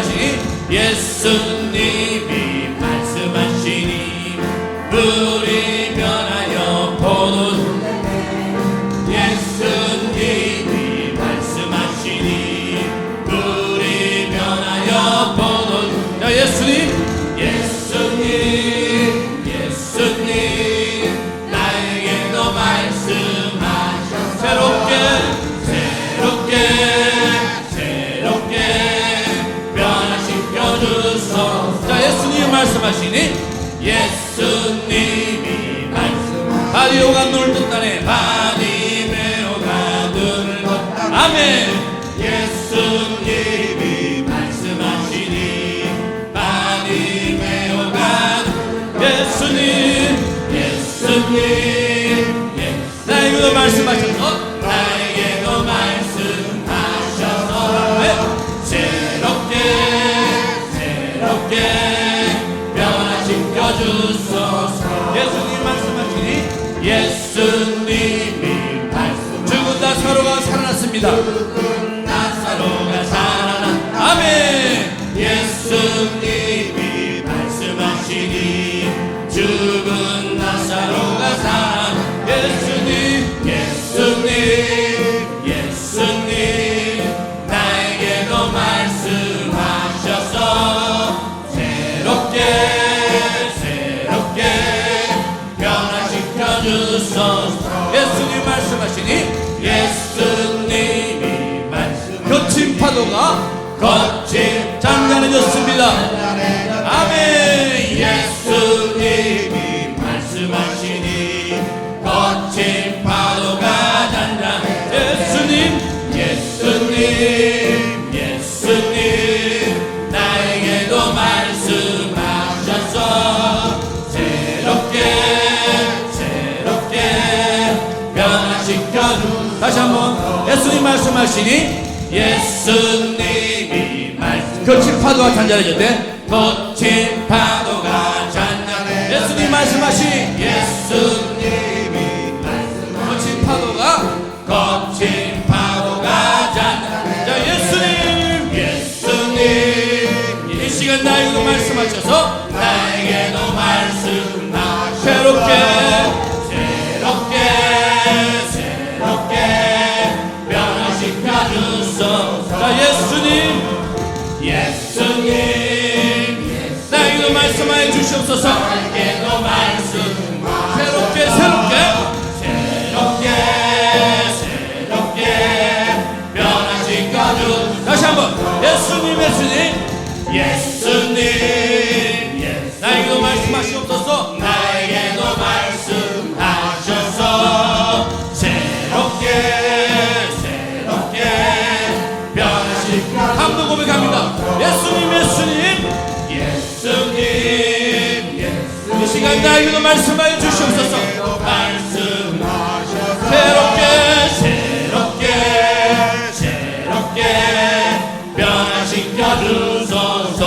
다시 예수 메오가 놀던 날에 많이 배우가 눈을 아멘. 예수님이 말씀하시니 많이 메오가 예수님 예수님. 네, 예수 나 이거도 말씀하셨 믿습니다. 나사로가 살아났다. 아멘. 예수님이 말씀하시니 죽은 나사로가 살아 예수님 예수님 예수님 나에게도 말씀하셔서 새롭게 새롭게 변화시켜 주소서 예수님 말씀하시니 예수님 기도가? 거친 장난해졌습니다. 아멘. 예수님이 말씀하시니 거친 파도가 잔잔 예수님 예수님 예수님 나에게도 말씀하셔서 새롭게 새롭게 변화시켜. 주 다시 한번 예수님 말씀하시니 예수님이 말씀 거친 파도가 단절해졌대? 나에게도 말씀하여 주시옵소서. 말씀하셔서 새롭게 새롭게 새롭게 변화시켜 주소서.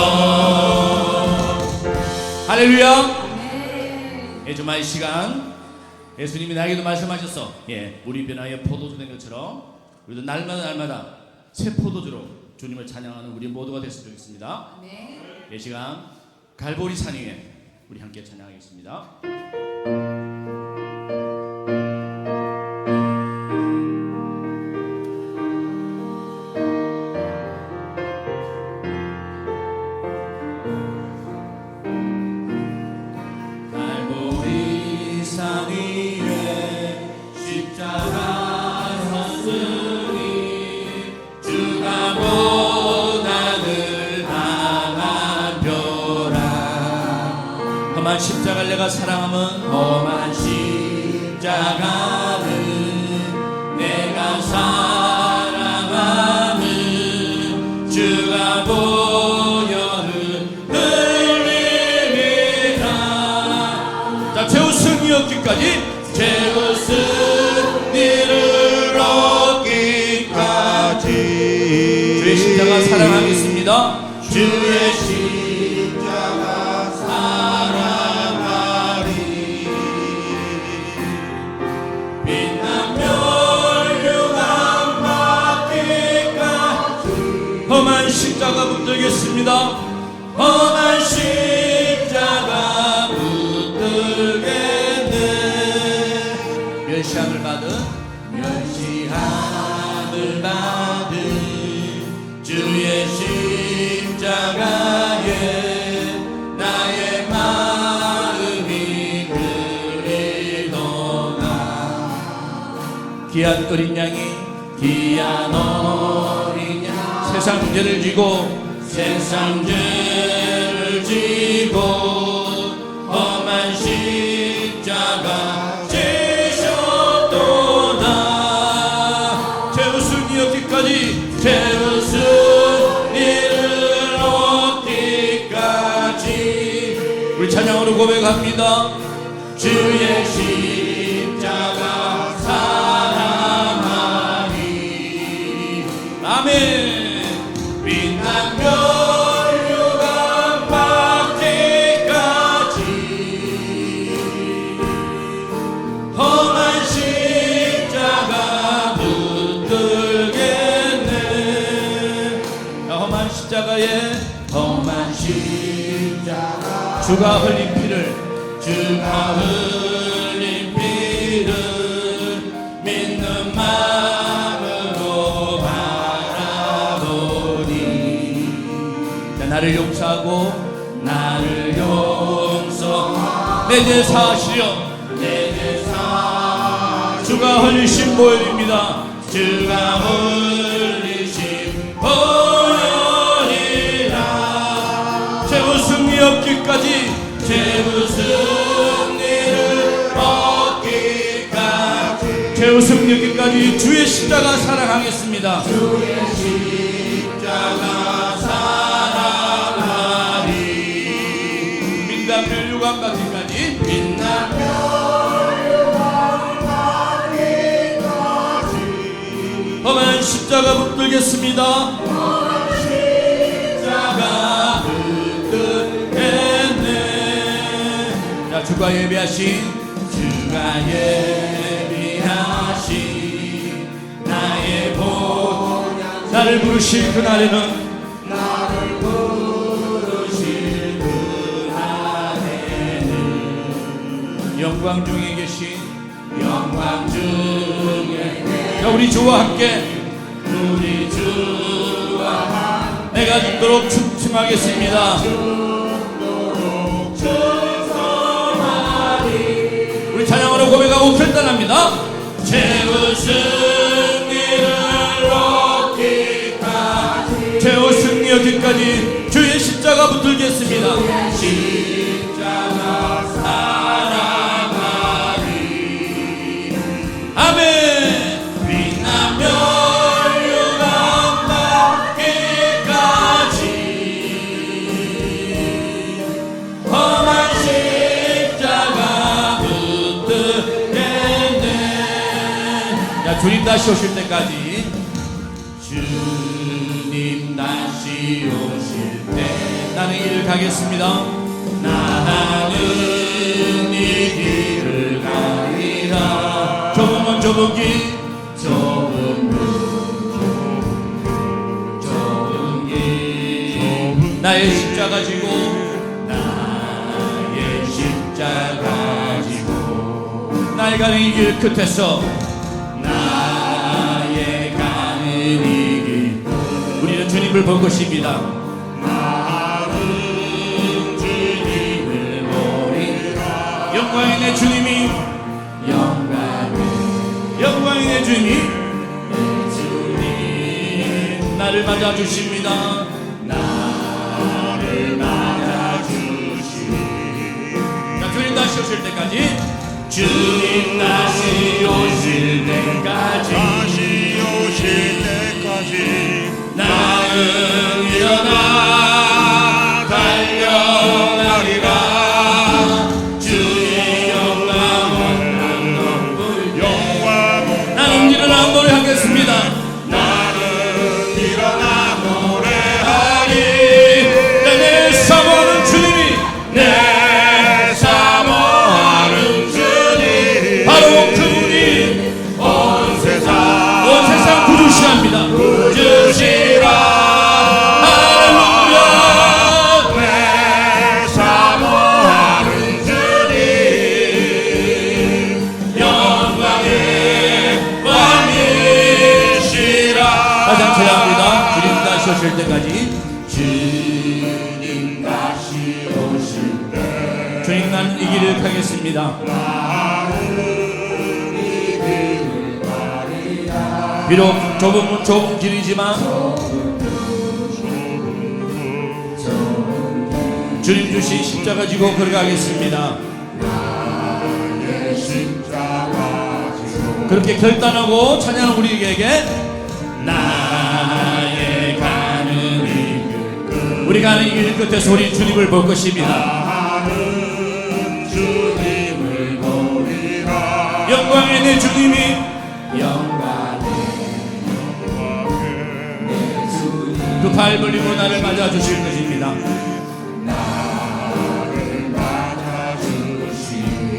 할렐루야. 예, 주말 이 시간 예수님이 나에게도 말씀하셨어 예, 우리 변화의 포도주 된 것처럼 우리도 날마다 날마다 새 포도주로 주님을 찬양하는 우리 모두가 됐으면 좋겠습니다. 이 시간 갈보리 산 위에 우리 함께 찬양하겠습니다 십자가 붙들겠습니다. 험한 십자가 붙들겠네. 멸시함을 받은 멸시함을 받은 주의 십자가에 귀한 어린 양이 귀한 어린 양 세상 죄를 지고 세상 죄를 지고 험한 십자가 지셨도다. 제우스 이었기까지 제우스 이를 얻기까지 우리 찬양으로 고백합니다. 주의 십 십자가에 험한 십자가 주가 흘린 피를 주가 흘린 피를 믿는 마음으로 바라보니. 자, 나를 용서하고 나를 용서 내죄 사하시려 내죄 사 주가 흘리신 보혈입니다. 주가 없기까지 주의 십자가 사랑하겠습니다 주의 십자가 사랑하리 민담 멸류관 받기까지 빛난 험한 십자가 붙들겠습니다. 십자가 붙들겠네. 자, 주가 예비하신 주가 예 나를 부르실 그날에는 나를 부르실 그날에는 영광 중에 계신 영광 중에 자, 우리 주와 함께 우리 주와 내가 죽도록 춤 우리 찬양으로 고백하고 결단합니다. 승 다시 오실 때까지 주님 다시 오실 때 나는 이 길을 가겠습니다. 나는 이 길을 가리라. 좁으면 좁은 길 좁은 길. 좁은 길. 나의 십자가 지고 나의 십자가 지고 나의 가는 이길 끝에서 주님을 본 것입니다. 영광의 내 주님이 영광의 내 주님 나를 맞아 주십니다 나를 맞아 주십니다. 자 주님 다시 오실 때까지. 주님 다시 오실 때까지. 다시 오실 때까지 나는 일어나 가장 찬양합니다. 주님 다시 오실 때까지. 주님 다시 오실 때. 주님 나는 이 길을 가겠습니다. 비록 좁은 좁은 길이지만 주님 주신 십자가 지고 걸어가겠습니다. 그렇게 결단하고 찬양하는 우리에게 우리 가는 이길 끝에서 우리 주님을 볼 것입니다 주님을 보리라 영광의 내 주님이 영광의 그발 벌리고 나를 맞아 주실 것입니다.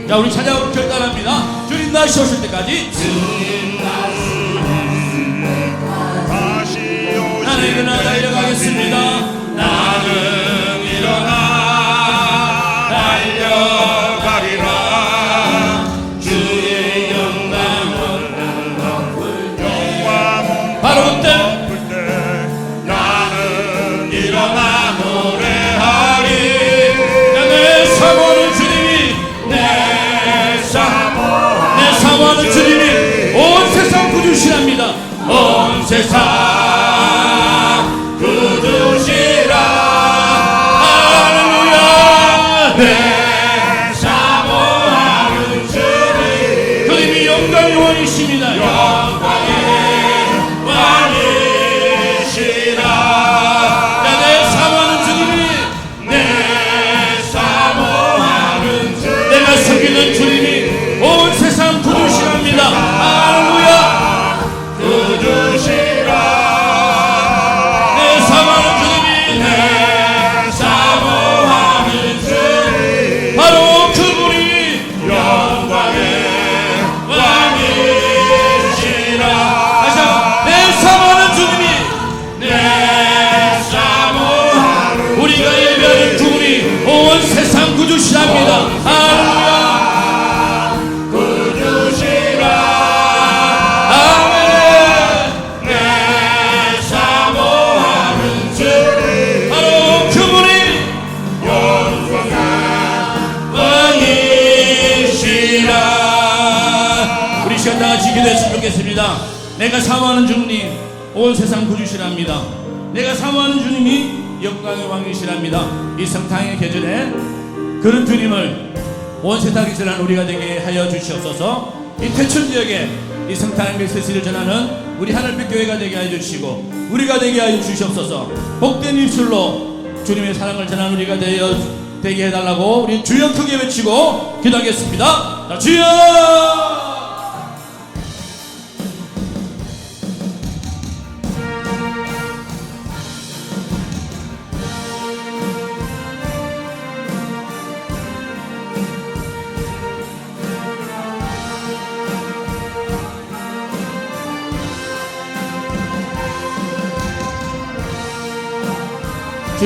자 우리 찬양으로 결단합니다. 주님 다시 오실 때까지 다시 오실 나는 일어나 달려가겠습니다. 그님이 영 사모하는 주님 온 세상 구주시랍니다. 내가 사모하는 주님이 영광의 왕이시랍니다. 이 성탕의 계절에 그런 주님을 온 세상에 전하는 우리가 되게 하여 주시옵소서. 이 태천 지역에 이 성탄의 메시지를 전하는 우리 하늘빛 교회가 되게 하여 주시고 우리가 되게 하여 주시옵소서. 복된 입술로 주님의 사랑을 전하는 우리가 되어 되게 해달라고 우리 주여 크게 외치고 기도하겠습니다. 자, 주여!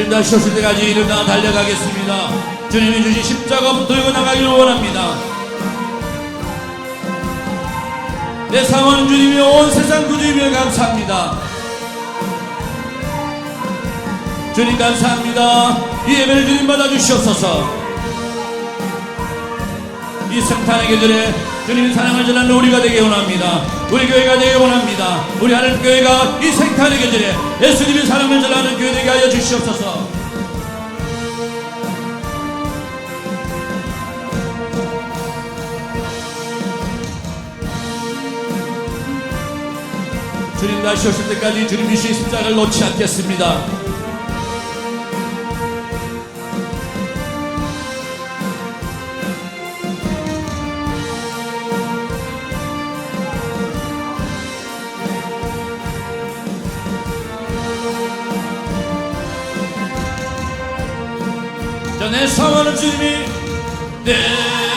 오실 때까지 다 달려가겠습니다. 주님이 주신 십자가 붙들고 나가기를 원합니다. 내 사모하는 주님이 온 세상 구주님을 감사합니다. 주님 감사합니다. 이 예배를 주님 받아주시옵소서. 이 성탄의 계절에 주님의 사랑을 전하는 우리가 되기 원합니다. 우리 교회가 되기 원합니다. 우리 하나님 교회가 이 성탄의 계절에 예수님의 사랑을 전하는 교회 되게 하여 주시옵소서. 주님 다시 오실 때까지 주님 주신 십자가를 놓지 않겠습니다. 내 사랑하는 주님이 내